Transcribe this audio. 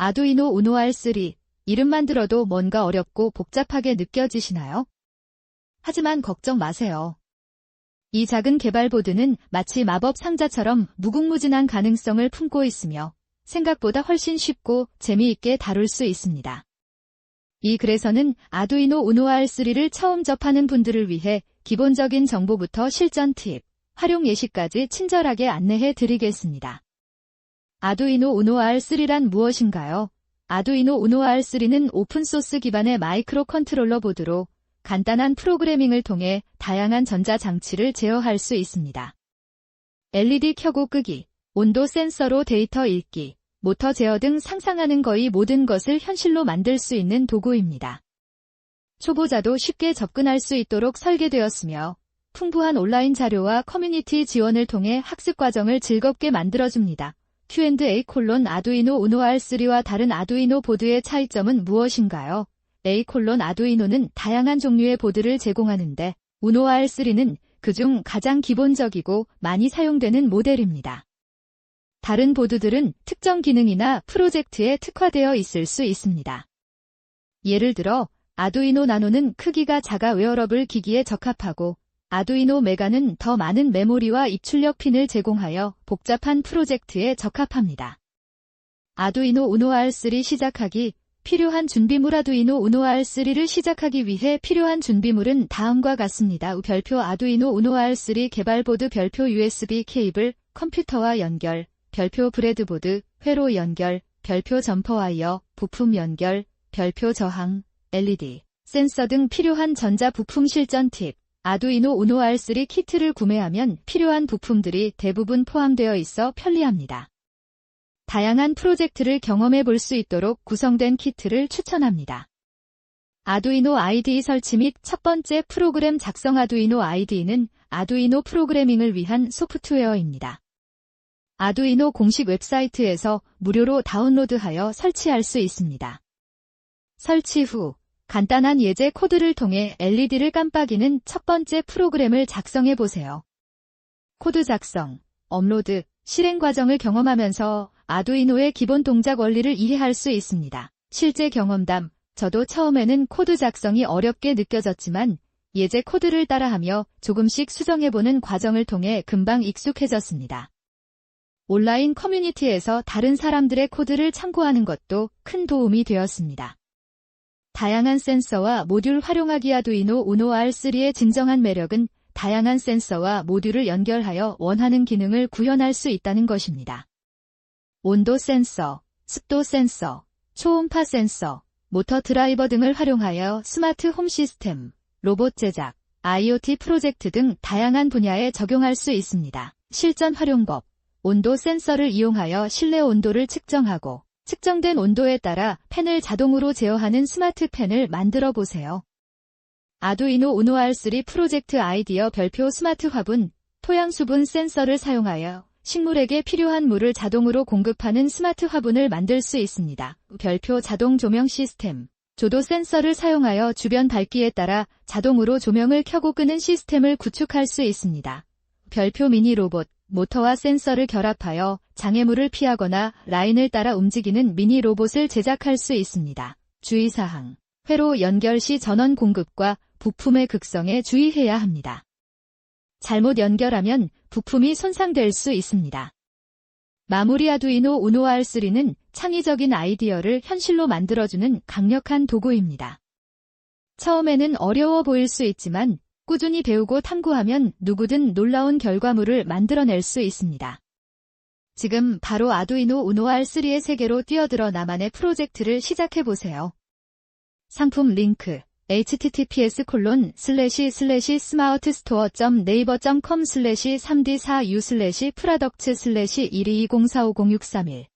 아두이노 우노 R3 이름만 들어도 뭔가 어렵고 복잡하게 느껴지시나요? 하지만 걱정 마세요. 이 작은 개발보드는 마치 마법 상자처럼 무궁무진한 가능성을 품고 있으며 생각보다 훨씬 쉽고 재미있게 다룰 수 있습니다. 이 글에서는 아두이노 우노 R3를 처음 접하는 분들을 위해 기본적인 정보부터 실전 팁, 활용 예시까지 친절하게 안내해 드리겠습니다. 아두이노 우노 R3란 무엇인가요? 아두이노 우노 R3는 오픈소스 기반의 마이크로 컨트롤러 보드로 간단한 프로그래밍을 통해 다양한 전자장치를 제어할 수 있습니다. LED 켜고 끄기, 온도 센서로 데이터 읽기, 모터 제어 등 상상하는 거의 모든 것을 현실로 만들 수 있는 도구입니다. 초보자도 쉽게 접근할 수 있도록 설계되었으며 풍부한 온라인 자료와 커뮤니티 지원을 통해 학습 과정을 즐겁게 만들어줍니다. Q&A 콜론 아두이노 우노 R3와 다른 아두이노 보드의 차이점은 무엇인가요? A 콜론 아두이노는 다양한 종류의 보드를 제공하는데 우노 R3는 그중 가장 기본적이고 많이 사용되는 모델입니다. 다른 보드들은 특정 기능이나 프로젝트에 특화되어 있을 수 있습니다. 예를 들어 아두이노 나노는 크기가 작아 웨어러블 기기에 적합하고 아두이노 메가는 더 많은 메모리와 입출력 핀을 제공하여 복잡한 프로젝트에 적합합니다. 아두이노 우노 R3 시작하기 필요한 준비물 아두이노 우노 R3를 시작하기 위해 필요한 준비물은 다음과 같습니다. 별표 아두이노 우노 R3 개발보드 별표 USB 케이블, 컴퓨터와 연결, 별표 브레드보드, 회로 연결, 별표 점퍼 와이어, 부품 연결, 별표 저항, LED, 센서 등 필요한 전자 부품 실전 팁. 아두이노 우노 R3 키트를 구매하면 필요한 부품들이 대부분 포함되어 있어 편리합니다. 다양한 프로젝트를 경험해 볼 수 있도록 구성된 키트를 추천합니다. 아두이노 IDE 설치 및 첫 번째 프로그램 작성 아두이노 IDE는 아두이노 프로그래밍을 위한 소프트웨어입니다. 아두이노 공식 웹사이트에서 무료로 다운로드하여 설치할 수 있습니다. 설치 후 간단한 예제 코드를 통해 LED를 깜빡이는 첫 번째 프로그램을 작성해 보세요. 코드 작성, 업로드, 실행 과정을 경험하면서 아두이노의 기본 동작 원리를 이해할 수 있습니다. 실제 경험담, 저도 처음에는 코드 작성이 어렵게 느껴졌지만 예제 코드를 따라하며 조금씩 수정해보는 과정을 통해 금방 익숙해졌습니다. 온라인 커뮤니티에서 다른 사람들의 코드를 참고하는 것도 큰 도움이 되었습니다. 다양한 센서와 모듈 활용하기 아두이노 우노 R3의 진정한 매력은 다양한 센서와 모듈을 연결하여 원하는 기능을 구현할 수 있다는 것입니다. 온도 센서, 습도 센서, 초음파 센서, 모터 드라이버 등을 활용하여 스마트 홈 시스템, 로봇 제작, IoT 프로젝트 등 다양한 분야에 적용할 수 있습니다. 실전 활용법, 온도 센서를 이용하여 실내 온도를 측정하고 측정된 온도에 따라 펜을 자동으로 제어하는 스마트 펜을 만들어 보세요. 아두이노 우노 R3 프로젝트 아이디어 별표 스마트 화분, 토양 수분 센서를 사용하여 식물에게 필요한 물을 자동으로 공급하는 스마트 화분을 만들 수 있습니다. 별표 자동 조명 시스템, 조도 센서를 사용하여 주변 밝기에 따라 자동으로 조명을 켜고 끄는 시스템을 구축할 수 있습니다. 별표 미니 로봇, 모터와 센서를 결합하여 장애물을 피하거나 라인을 따라 움직이는 미니 로봇을 제작할 수 있습니다. 주의사항. 회로 연결 시 전원 공급과 부품의 극성에 주의해야 합니다. 잘못 연결하면 부품이 손상될 수 있습니다. 마무리 아두이노 우노 R3는 창의적인 아이디어를 현실로 만들어주는 강력한 도구입니다. 처음에는 어려워 보일 수 있지만 꾸준히 배우고 탐구하면 누구든 놀라운 결과물을 만들어낼 수 있습니다. 지금 바로 아두이노 우노 R3의 세계로 뛰어들어 나만의 프로젝트를 시작해보세요. 상품 링크 https 콜론 슬래시 슬래시 스마트 스토어 점 네이버 점 컴 슬래시 3d4u 슬래시 프라덕츠 슬래시 1220450631